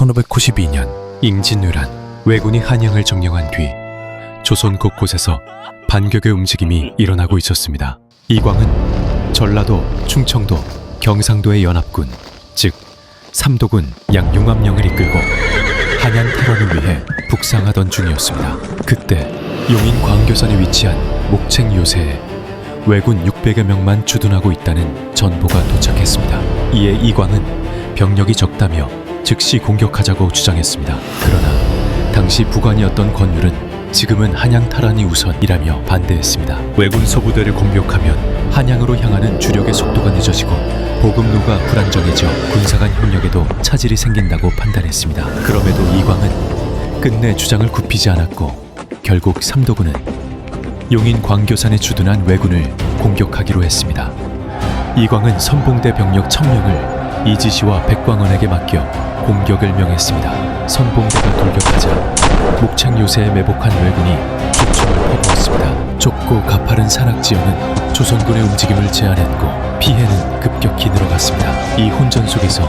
1592년 임진왜란 왜군이 한양을 점령한 뒤 조선 곳곳에서 반격의 움직임이 일어나고 있었습니다. 이광은 전라도, 충청도, 경상도의 연합군, 즉 삼도군 양 융합령을 이끌고 한양 탈환을 위해 북상하던 중이었습니다. 그때 용인 광교선에 위치한 목책 요새에 왜군 600여 명만 주둔하고 있다는 전보가 도착했습니다. 이에 이광은 병력이 적다며 즉시 공격하자고 주장했습니다. 그러나 당시 부관이었던 권율은 지금은 한양 탈환이 우선이라며 반대했습니다. 왜군 소부대를 공격하면 한양으로 향하는 주력의 속도가 늦어지고 보급로가 불안정해져 군사 간 협력에도 차질이 생긴다고 판단했습니다. 그럼에도 이광은 끝내 주장을 굽히지 않았고 결국 삼도군은 용인 광교산에 주둔한 왜군을 공격하기로 했습니다. 이광은 선봉대 병력 1000명을 이지시와 백광원에게 맡겨 공격을 명했습니다. 선봉대가 돌격하자 목창 요새에 매복한 왜군이 조총을 퍼부었습니다. 좁고 가파른 산악 지역은 조선군의 움직임을 제한했고 피해는 급격히 늘어갔습니다. 이 혼전 속에서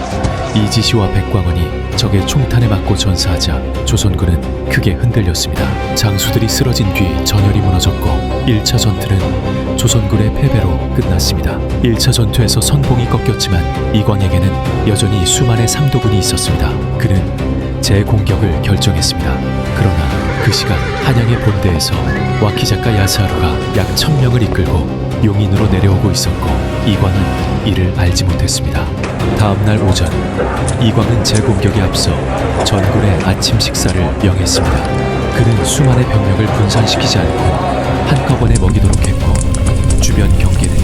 이지시와 백광원이 적의 총탄에 맞고 전사하자 조선군은 크게 흔들렸습니다. 장수들이 쓰러진 뒤 전열이 무너졌고 1차 전투는 조선군의 패배로 끝났습니다. 1차 전투에서 선봉이 꺾였지만 이광에게는 여전히 수만의 삼도군이 있었습니다. 그는 재공격을 결정했습니다. 그러나 그 시간 한양의 본대에서 와키자카 야스하루가 약 1000명을 이끌고 용인으로 내려오고 있었고 이광은 이를 알지 못했습니다. 다음 날 오전 이광은 재공격에 앞서 전군의 아침 식사를 명했습니다. 그는 수만의 병력을 분산시키지 않고 한꺼번에 먹이도록 했고 주변 경계는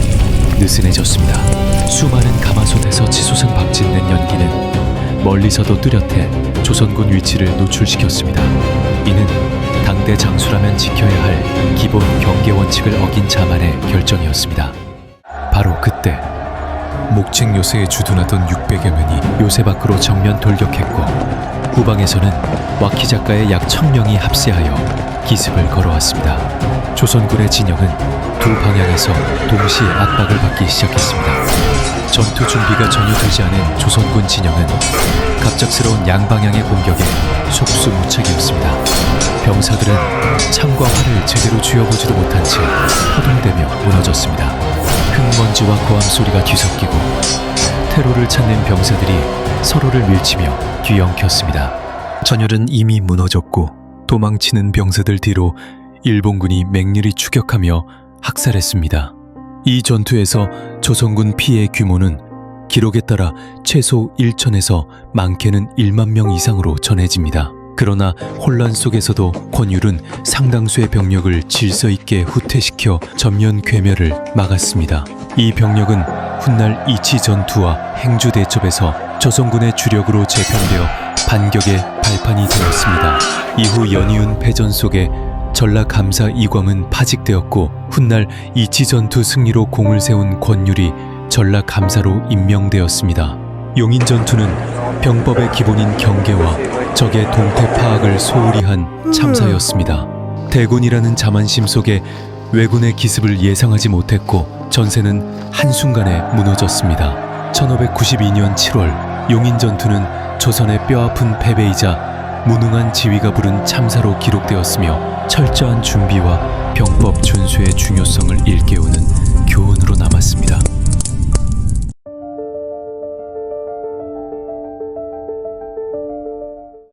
느슨해졌습니다. 수많은 가마솥에서 치솟은 박짓는 연기는 멀리서도 뚜렷해 조선군 위치를 노출시켰습니다. 이는 당대 장수라면 지켜야 할 기본 경계 원칙을 어긴 자만의 결정이었습니다. 바로 그때 목책 요새에 주둔하던 600여 명이 요새 밖으로 정면 돌격했고 후방에서는 와키 작가의 약 1000명이 합세하여 기습을 걸어왔습니다. 조선군의 진영은 두 방향에서 동시에 압박을 받기 시작했습니다. 전투 준비가 전혀 되지 않은 조선군 진영은 갑작스러운 양방향의 공격에 속수무책이었습니다. 병사들은 창과 활을 제대로 쥐어보지도 못한 채 허둥대며 무너졌습니다. 흙먼지와 고함 소리가 뒤섞이고 테러를 찾는 병사들이 서로를 밀치며 뒤엉켰습니다. 전열은 이미 무너졌고 도망치는 병사들 뒤로 일본군이 맹렬히 추격하며 학살했습니다. 이 전투에서 조선군 피해 규모는 기록에 따라 최소 1천에서 많게는 1만 명 이상으로 전해집니다. 그러나 혼란 속에서도 권율은 상당수의 병력을 질서 있게 후퇴시켜 전면 괴멸을 막았습니다. 이 병력은 훗날 이치 전투와 행주 대첩에서 조선군의 주력으로 재편되어 반격의 발판이 되었습니다. 이후 연이은 패전 속에 전라 감사 이광은 파직되었고 훗날 이치 전투 승리로 공을 세운 권율이 전라 감사로 임명되었습니다. 용인 전투는 병법의 기본인 경계와 적의 동태 파악을 소홀히 한 참사였습니다. 대군이라는 자만심 속에 왜군의 기습을 예상하지 못했고 전세는 한순간에 무너졌습니다. 1592년 7월 용인 전투는 조선의 뼈아픈 패배이자 무능한 지휘가 부른 참사로 기록되었으며 철저한 준비와 병법 준수의 중요성을 일깨우는 교훈으로 남았습니다.